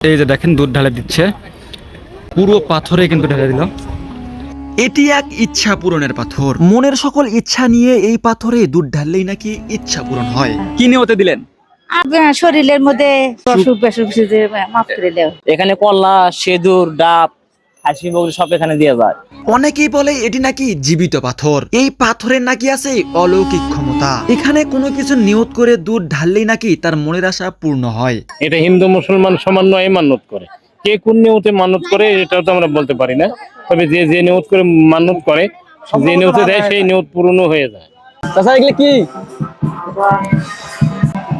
এই যে দেখেন দুধ ঢালে দিচ্ছে। পুরো পাথরে কিন্তু ঢেলে দিল। এটি এক ইচ্ছা পূরণের পাথর। মনের সকল ইচ্ছা নিয়ে এই পাথরে দুধ ঢাললেই নাকি ইচ্ছা পূরণ হয়। কি নিয়ে হতে দিলেন? আর শরীরের মধ্যে অসুখ বিসুখ মাফ করে এখানে কলা সেদুর ডাব হাসি বগরি সব এখানে দিয়ে যায়। অনেকেই বলে এটি নাকি জীবিত পাথর। এই পাথরের নাকি আছে অলৌকিক ক্ষমতা। এখানে কোনো কিছু নিয়ত করে দুধ ঢাললেই নাকি তার মনের আশা পূর্ণ হয়। এটা হিন্দু মুসলমান সমন্বয়ে মানত করে। কে কোন নিয়তে মানত করে এটা তো আমরা বলতে পারি না। তবে যে যে নিয়ত করে মানত করে যে নিয়তে দেয় সেই নিয়ত পূরণও হয়ে যায়। তাছাড়া এগুলো কি?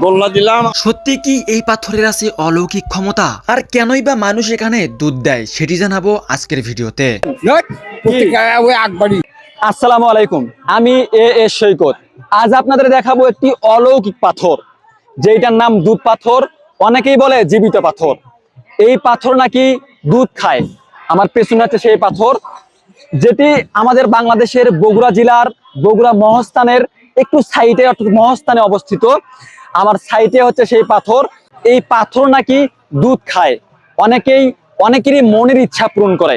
দোলনা দিলাম। সত্যি কি এই পাথরের আছে অলৌকিক ক্ষমতা? আর কেনই বা মানুষ এখানে দুধ দেয় সেটি জানাব আজকের ভিডিওতে। আসসালামু আলাইকুম আমি এ এস সৈকত। আজ আপনাদের দেখাবো একটি অলৌকিক পাথর যেটার নাম দুধ পাথর অনেকেই বলে জীবিত পাথর। এই পাথর নাকি দুধ খায়। আমার পেছনে আছে সেই পাথর যেটি আমাদের বাংলাদেশের বগুড়া জেলার বগুড়া মহস্থানের একটু সাইডে অর্থাৎ মহস্থানে অবস্থিত। আমার সাইটে হচ্ছে সেই পাথর। এই পাথর নাকি দুধ খায়। অনেকেই, অনেকেরই মনের ইচ্ছা পূরণ করে।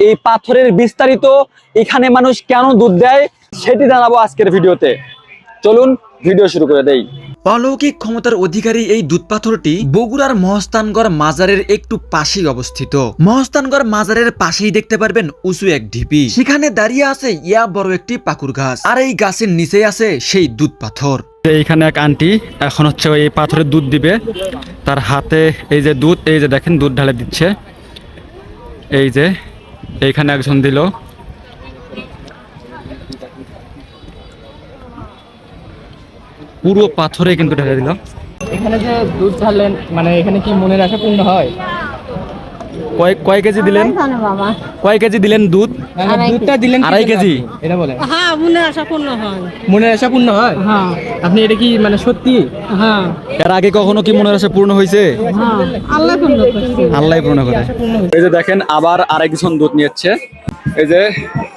এই পাথরের বিস্তারিত এখানে মানুষ কেন দুধ দেয় সেটি জানাব আজকের ভিডিওতে। চলুন ভিডিও শুরু করে দেই। অলৌকিক ক্ষমতার অধিকারী এই দুধ পাথরটি বগুড়ার মহস্তানগড় মাজারের একটু পাশেই অবস্থিত। মহস্তানগড় মাজারের পাশেই দেখতে পারবেন উঁচু এক ঢিপি। সেখানে দাঁড়িয়ে আছে ইয়া বড় একটি পাকুর গাছ। আর এই গাছের নিচে আছে সেই দুধ পাথর। এইখানে এক আন্টি এখন হচ্ছে ওই পাথরের দুধ দিবে। তার হাতে এই যে দুধ, এই যে দেখেন দুধ ঢালে দিচ্ছে। এই যে এইখানে একজন দিল। পুরো পাথরে কিন্তু ঢেলে দিল। এখানে যে দুধ ঢাললেন মানে এখানে কি মনের আশা পূর্ণ হয়? কয় কয় কেজি দিলেন? কয় কেজি দিলেন দুধ? মানে দুধটা দিলেন আড়াই কেজি? এটা বলে হ্যাঁ মনে আশা পূর্ণ হয়। মনের আশা পূর্ণ হয়? হ্যাঁ। আপনি এটা কি মানে সত্যি? হ্যাঁ। এর আগে কখনো কি মনের আশা পূর্ণ হয়েছে? হ্যাঁ আল্লাহ পূর্ণ আল্লাহ পূর্ণ করে। এই যে দেখেন আবার আরেকজন দুধ নিচ্ছে। এই যে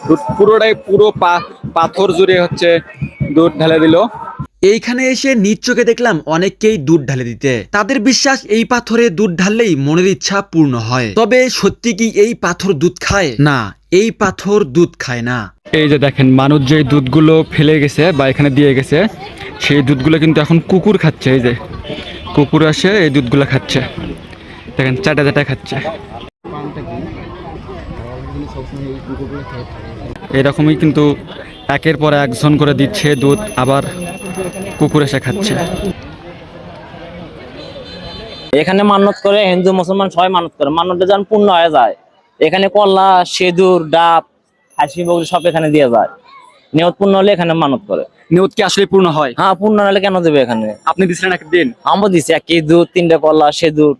দুধ পুরোটাই পুরো পা- পাথর জুড়ে হচ্ছে দুধ ঢেলে দিল। এইখানে এসে নিজ চোখে দেখলাম অনেককেই দুধ ঢালে দিতে। তাদের বিশ্বাস এই পাথরে দুধ ঢাললেই মনের ইচ্ছা পূর্ণ হয়। তবে সত্যি কি এই পাথর দুধ খায়? না, এই পাথর দুধ খায় না। এই যে দেখেন, মানুষ যে দুধগুলো ফেলে গেছে বা এখানে দিয়ে গেছে, সেই দুধগুলো কিন্তু এখন কুকুর খাচ্ছে। এই যে কুকুর আসে, এই দুধগুলো খাচ্ছে। দেখেন চাটা চাটা খাচ্ছে। এরকমই কিন্তু একের পর একজন করে দিচ্ছে দুধ, আবার কুকুর এসে খাচ্ছে। এখানে মানত করে হিন্দু মুসলমান সবাই মানত করে। মানতটা যেন পূর্ণ হয়ে যায়। এখানে কল্লা সেদুর ডাব হাসি বগরি সব এখানে দিয়ে যায়। নিয়ত পূর্ণ হলে এখানে মানত করে। নিয়ত কি আসলে পূর্ণ হয়? হ্যাঁ পূর্ণ হলে কেন দেবে এখানে? আপনি দিছিলেন একদিন আমরা দিছি এক কেজি দুধ তিনটে কল্লা সেদুর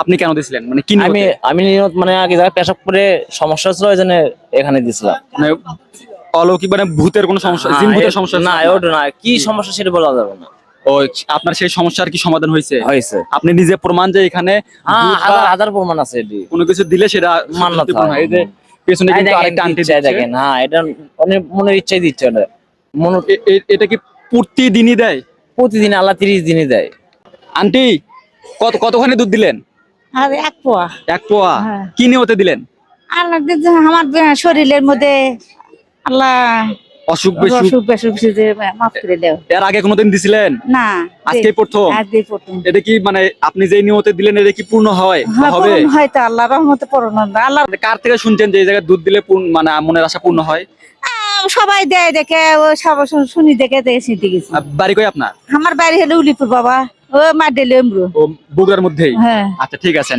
আপনি কেন দিছিলেন? মানে কি আমি আমি নিয়ত মানে আগে জায়গায় পেশাব করে সমস্যা ছিল ওই জন্য এখানে দিছিলাম। মানে অলৌকিক মানে ভূতের কোনো সমস্যা জিন ভূতের সমস্যা না? ওটা না কি সমস্যা সেটা বলা যাবে না। ও আপনার সেই সমস্যার কি সমাধান হয়েছে? হয়েছে। আপনি নিজে প্রমাণ যে এখানে হাজার হাজার প্রমাণ আছে এটি। কোনো কিছু দিলে সেটা সত্যি এই যে পেছনে কিন্তু আরেকটা আন্টি দেখেন হ্যাঁ এটা অনেক মনের ইচ্ছাই দিচ্ছে এটা। মন এটা কি প্রতিদিনই দেয়? প্রতিদিন আল্লাহ তিরিশ দিনই দেয়। আন্টি কত কতখানি দুধ দিলেন? আর এক পোয়া। এক পোয়া। হ্যাঁ। কি নিয়ে হতে দিলেন আল্লাহ আমার শরীরের মধ্যে আল্লাহ। অসুখ বিসুখ। অসুখ বিসুখ যে মাফ করে দেও। এর আগে কোনোদিন দিছিলেন? না আজকেই প্রথম? আজকে প্রথম। এটা কি মানে আপনি যে নিয়তে দিলেন এটা কি পূর্ণ হয় হ্যাঁ, হবে? পূরণ হয়তো আল্লাহ রহমতে পূরণ। আল্লাহ মানে কার থেকে শুনছেন যে এই জায়গায় দুধ দিলে পূর্ণ- মানে মনের আশা পূর্ণ হয়? সবাই দেয় দেখে সবাই শুনি দেখে দেখে গেছি। বাড়ি কই আপনার? আমার বাড়ি হলো উলিপুর বাবা। ও মাডেলে এমরু ও বগুড়ার মধ্যেই? হ্যাঁ। আচ্ছা ঠিক আছে।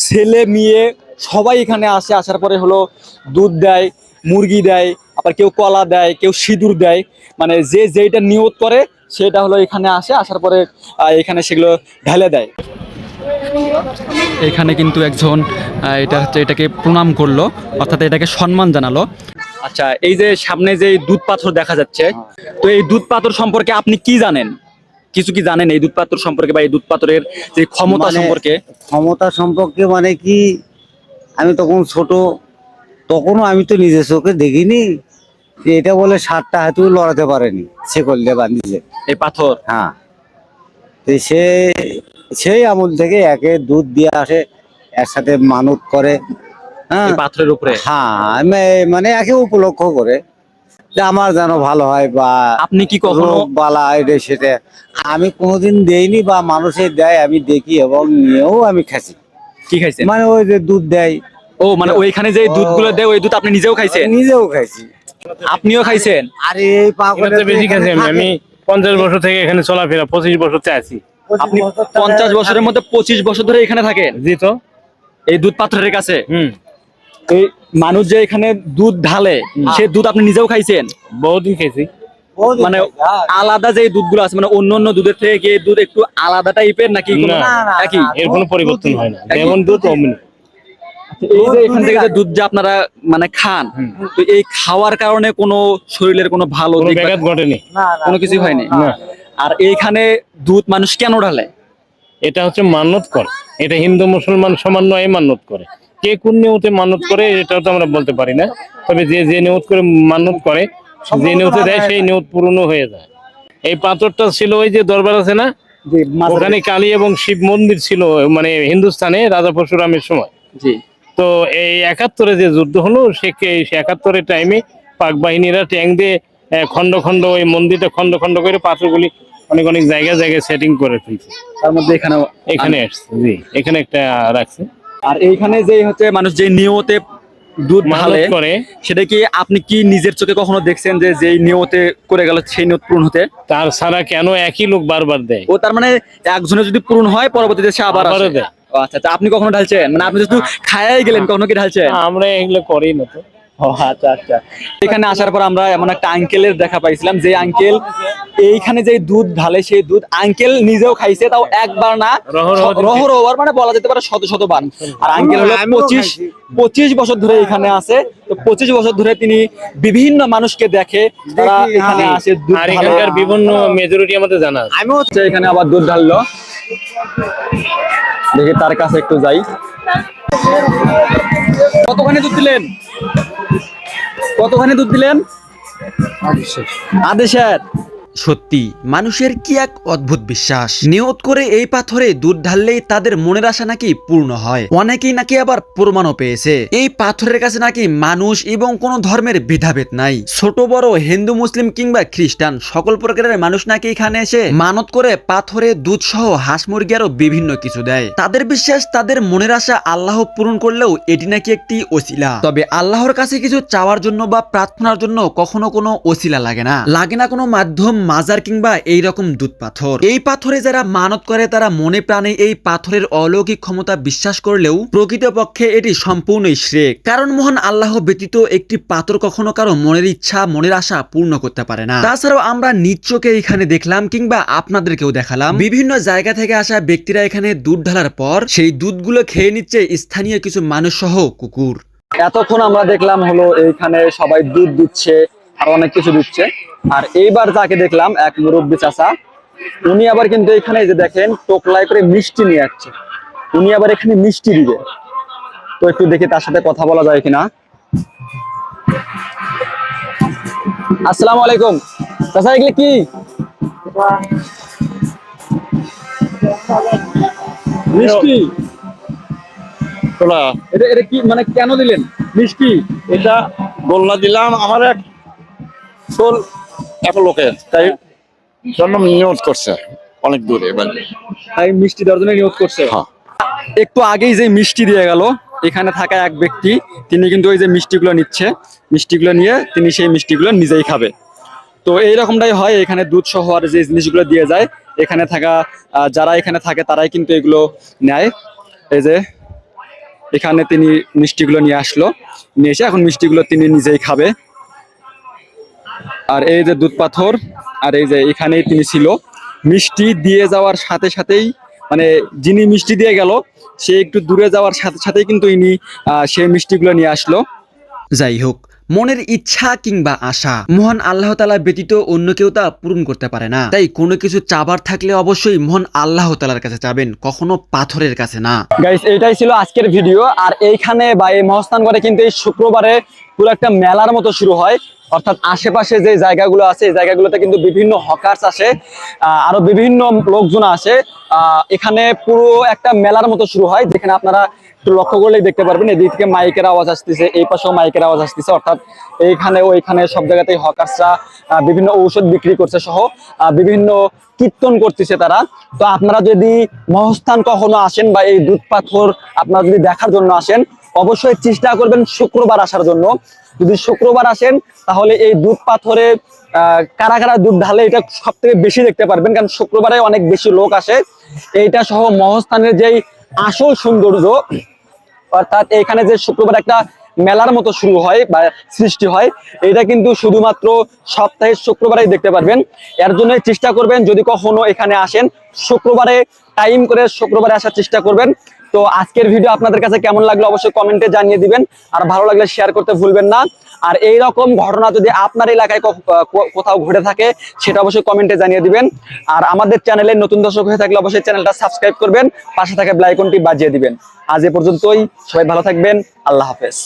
ছেলে মেয়ে সবাই এখানে আসে আসার পরে হলো দুধ দেয় মুরগি দেয় আবার কেউ কলা দেয় কেউ সিঁদুর দেয়। মানে যে যেটা নিয়ত করে সেটা হলো এখানে আসে আসার পরে এখানে সেগুলো ঢেলে দেয়। এখানে কিন্তু একজন এটা হচ্ছে এটাকে প্রণাম করল অর্থাৎ এটাকে সম্মান জানালো। আচ্ছা এই যে সামনে যে দুধ পাথর দেখা যাচ্ছে তো এই দুধ পাথর সম্পর্কে আপনি কি জানেন? কিছু কি জানেন এই দুধ পাথর সম্পর্কে বা এই দুধ পাথরের যে ক্ষমতা মানে- সম্পর্কে? ক্ষমতা সম্পর্কে মানে কি? আমি তখন ছোট তখনও আমি তো নিজের চোখে দেখিনি। এটা বলে সাতটা হাতেও লড়াতে পারেনি শেকল দিয়ে বাঁধিছে। এই পাথর? হ্যাঁ। তো সে সেই আমল থেকে একে দুধ দিয়ে আসে একসাথে মানত করে হ্যাঁ। পাথরের উপরে? হ্যাঁ মানে একে উপলক্ষ করে যে আমার যেন ভালো হয় বা আপনি কি কখনো বালা এটা সেটা আমি কোনোদিন দেইনি বা মানুষের দেয় আমি দেখি এবং নিয়েও আমি খাইছি। কি খাইছেন? মানে ওই যে দুধ দেয়। ও মানে ওইখানে যে দুধগুলো দেয় ওই দুধ আপনি নিজেও খাইছেন? নিজেও খাইছি। আপনিও খাইছেন? আর এই পাগলের বেশি গেছে আমি। পঞ্চাশ বছর থেকে এখানে চলাফেরা পঁচিশ বছর আছি। আপনি পঞ্চাশ বছরের মধ্যে পঁচিশ বছর ধরে এখানে থাকেন? জি তো। এই দুধ পাথরের কাছে? হম। এই মানুষ যে এখানে দুধ ঢালে সে দুধ আপনি নিজেও খাইছেন? বহুদিন বহুত মানে। আলাদা যে দুধগুলো আছে মানে অন্য অন্য দুধের থেকে কি দুধ একটু আলাদা টাইপের নাকি কোনো না, না, একই? না। এর কোনো পরিবর্তন হয় না। যেমন দুধ অমনি। এই যে এখান থেকে যে দুধ যে আপনারা মানে খান তো এই খাওয়ার কারণে কোনো শরীরের কোনো ভালো ব্যাঘাত ঘটেনি? কোনো কিছু হয়নি? আর এইখানে দুধ মানুষ কেন ঢালে? এটা হচ্ছে মান্নত করে। এটা হিন্দু মুসলমান সমন্বয়ে মান্নত করে। কে কোন নিয়তে মান্নত করে এটাও তো আমরা বলতে পারি না। তবে যে যে নিয়ত করে মান্নত করে যে নিয়তে দেয় সেই নিয়ত পূর্ণ হয়ে যায়। এই পাথরটা ছিল ওই যে দরবার আছে না? ওখানে কালী এবং শিব মন্দির ছিল মানে হিন্দুস্তানে রাজা পরশুরামের সময়। জি। তো এই একাত্তরে যে যুদ্ধ হলো সে একাত্তরের টাইমে পাক বাহিনীরা ট্যাঙ্ক দিয়ে খন্ড খন্ড ওই মন্দিরটা খন্ড খন্ড করে পাথরগুলি অনেক অনেক জায়গায় জায়গায় সেটিং করে ফেলছে। তার মধ্যে এখানে এখানে আসছে জি এখানে একটা রাখছে। আর এইখানে যে হচ্ছে মানুষ যে নিয়তে দুধ ঢালে করে। সেটা কি আপনি কি নিজের চোখে কখনো দেখছেন যে যেই নিয়তে করে গেল সেই নিয়ত পূরণ হতে? তার ছাড়া কেন একই লোক বারবার দেয়? ও তার মানে একজনের যদি পূরণ হয় পরবর্তীতে সে আবার দেয়। আচ্ছা আচ্ছা আপনি কখনো ঢালছেন? মানে আপনি শুধু খায়াই গেলেন কখনো কি ঢালছেন? আমরা এগুলো করি না তো। আচ্ছা আচ্ছা। এখানে আসার পর আমরা এমন একটা আঙ্কেলের দেখা পাইছিলাম যে আঙ্কেল এইখানে যে দুধ ঢালে সেই দুধ আঙ্কেল নিজেও খাইছে তাও একবার না রহরহবার মানে বলা যেতে পারে শত শতবার আর আঙ্কেল হলো পঁচিশ পঁচিশ বছর ধরে এখানে আছে। তো পঁচিশ বছর ধরে তিনি বিভিন্ন মানুষকে দেখে তারা এখানে হ্যাঁ। আসে দুধ এখানকার বিভিন্ন মেজরিটি আমাদের জানা আমিও হচ্ছে এখানে আবার দুধ ঢাললো। দেখি তার কাছে একটু যাই। কতখানি দুধ দিলেন? কতখানি দুধ দিলেন? আদেশের। সত্যি, মানুষের কি এক অদ্ভুত বিশ্বাস? নিয়ত করে এই পাথরে দুধ ঢাললেই তাদের মনের আশা নাকি পূর্ণ হয়। অনেকেই নাকি আবার প্রমাণও পেয়েছে। এই পাথরের কাছে নাকি মানুষ এবং কোনো ধর্মের ভেদাভেদ নাই। ছোট, বড়, হিন্দু, মুসলিম কিংবা খ্রিস্টান সকল প্রকারের মানুষ নাকি এখানে এসে মানত করে পাথরে দুধ সহ হাঁস মুরগি আরও বিভিন্ন কিছু দেয়। তাদের বিশ্বাস, তাদের মনের আশা আল্লাহ পূরণ করলেও এটি নাকি একটি ওসিলা। তবে আল্লাহর কাছে কিছু চাওয়ার জন্য বা প্রার্থনার জন্য কখনো কোনো ওসিলা লাগে না। লাগে না কোনো মাধ্যম মাজার কিংবা এই রকম দুধ পাথর। এই পাথরে যারা মানত করে, তারা মনে প্রাণে এই পাথরের অলৌকিক ক্ষমতা বিশ্বাস করলেও প্রকৃতপক্ষে এটি সম্পূর্ণই শ্রেক কারণ মহান আল্লাহ ব্যতীত একটি পাথর কখনো কারও মনের ইচ্ছা, মনের আশা পূর্ণ করতে পারে না। তাছাড়াও আমরা নিজ চোখে এখানে দেখলাম কিংবা আপনাদেরকেও দেখালাম, বিভিন্ন জায়গা থেকে আসা ব্যক্তিরা এখানে দুধ ঢালার পর সেই দুধগুলো খেয়ে নিচ্ছে স্থানীয় কিছু মানুষ সহ কুকুর। এতক্ষণ আমরা দেখলাম হলো এইখানে সবাই দুধ দিচ্ছে আর অনেক কিছু দিচ্ছে। আর এইবার যাকে দেখলাম এক মুরব্বী চাচা। উনি আবার কিন্তু এখানে যে দেখেন টোকলায় করে মিষ্টি নিয়ে আসছে। উনি আবার এখানে মিষ্টি দিবে। তো একটু দেখি তার সাথে কথা বলা যায় কিনা। আসসালামু আলাইকুম। চাচা এগুলো কি? মিষ্টি। এটা এটা কি মানে কেন দিলেন? মিষ্টি। এটা গোল্লা দিলাম আমার এক তাই জন্য নিয়োগ করছে অনেক দূরে এবার। তাই মিষ্টি দেওয়ার জন্য নিয়োগ করছে। হ্যাঁ। একটু আগেই যে মিষ্টি দিয়ে গেল এখানে থাকা এক ব্যক্তি তিনি কিন্তু ওই যে মিষ্টিগুলো নিচ্ছে মিষ্টিগুলো নিয়ে তিনি সেই মিষ্টিগুলো নিজেই খাবে। তো এইরকমটাই হয় এখানে দুধ সহ আর যে জিনিসগুলো দিয়ে যায় এখানে থাকা যারা এখানে থাকে তারাই কিন্তু এগুলো নেয়। এই যে এখানে তিনি মিষ্টিগুলো নিয়ে আসলো নিয়ে এসে এখন মিষ্টিগুলো তিনি নিজেই খাবে। আর এই যে দুধ পাথর, আর এই যে এখানে তিনি ছিল। মিষ্টি দিয়ে যাওয়ার সাথে সাথেই মানে যিনি মিষ্টি দিয়ে গেল, সে একটু দূরে যাওয়ার সাথে সাথেই কিন্তু ইনি সেই মিষ্টিগুলো নিয়ে আসলো। যাই হোক মনের ইচ্ছা কিংবা আশা, মহান আল্লাহ তালা ব্যতীত অন্য কেউ তা পূরণ করতে পারে না। তাই কোনো কিছু চাবার থাকলে অবশ্যই মহান আল্লাহ তালার কাছে চাবেন কখনো পাথরের কাছে না। গাইস এইটাই ছিল আজকের ভিডিও। আর এইখানে বা এই মহস্থানগড়ে কিন্তু এই শুক্রবারে পুরো একটা মেলার মতো শুরু হয়। অর্থাৎ আশেপাশে যে জায়গাগুলো আছে, এই জায়গাগুলোতে কিন্তু বিভিন্ন হকার্স আসে আরও বিভিন্ন লোকজন আসে। এখানে পুরো একটা মেলার মতো শুরু হয়, যেখানে আপনারা একটু লক্ষ্য করলেই দেখতে পারবেন, এদিক থেকে মাইকের আওয়াজ আসতেছে, এই পাশেও মাইকের আওয়াজ আসতেছে, অর্থাৎ এইখানে ওইখানে সব জায়গাতেই হকার্সরা বিভিন্ন ঔষধ বিক্রি করছে সহ বিভিন্ন কীর্তন করতেছে তারা। তো আপনারা যদি মহস্থান কখনো আসেন বা এই দুধ পাথর আপনারা যদি দেখার জন্য আসেন, অবশ্যই চেষ্টা করবেন শুক্রবার আসার জন্য। যদি শুক্রবার আসেন, তাহলে এই দুধ পাথরে কারা কারা দুধ ঢালে এটা সব থেকে বেশি দেখতে পারবেন, কারণ শুক্রবারে অনেক বেশি লোক আসে। এইটা সহ মহস্থানের যেই আসল সৌন্দর্য। অর্থাৎ এখানে যে শুক্রবার একটা মেলার মতো শুরু হয় বা সৃষ্টি হয়, এটা কিন্তু শুধুমাত্র সপ্তাহের শুক্রবারেই দেখতে পারবেন। এর জন্য চেষ্টা করবেন, যদি কখনো এখানে আসেন, শুক্রবারে টাইম করে শুক্রবারে আসার চেষ্টা করবেন। তো আজকের ভিডিও আপনাদের কাছে কেমন লাগল অবশ্যই কমেন্টে জানিয়ে দিবেন। আর ভালো লাগলে শেয়ার করতে ভুলবেন না। আর এই রকম ঘটনা যদি আপনার এলাকায় কোথাও ঘটে থাকে, সেটা অবশ্যই কমেন্টে জানিয়ে দিবেন। আর আমাদের চ্যানেলে নতুন দর্শক হয়ে থাকলে অবশ্যই চ্যানেলটা সাবস্ক্রাইব করবেন। পাশে থাকা ব্লাইকনটি বাজিয়ে দিবেন। আজ এ পর্যন্তই, সবাই ভালো থাকবেন। আল্লাহ হাফেজ।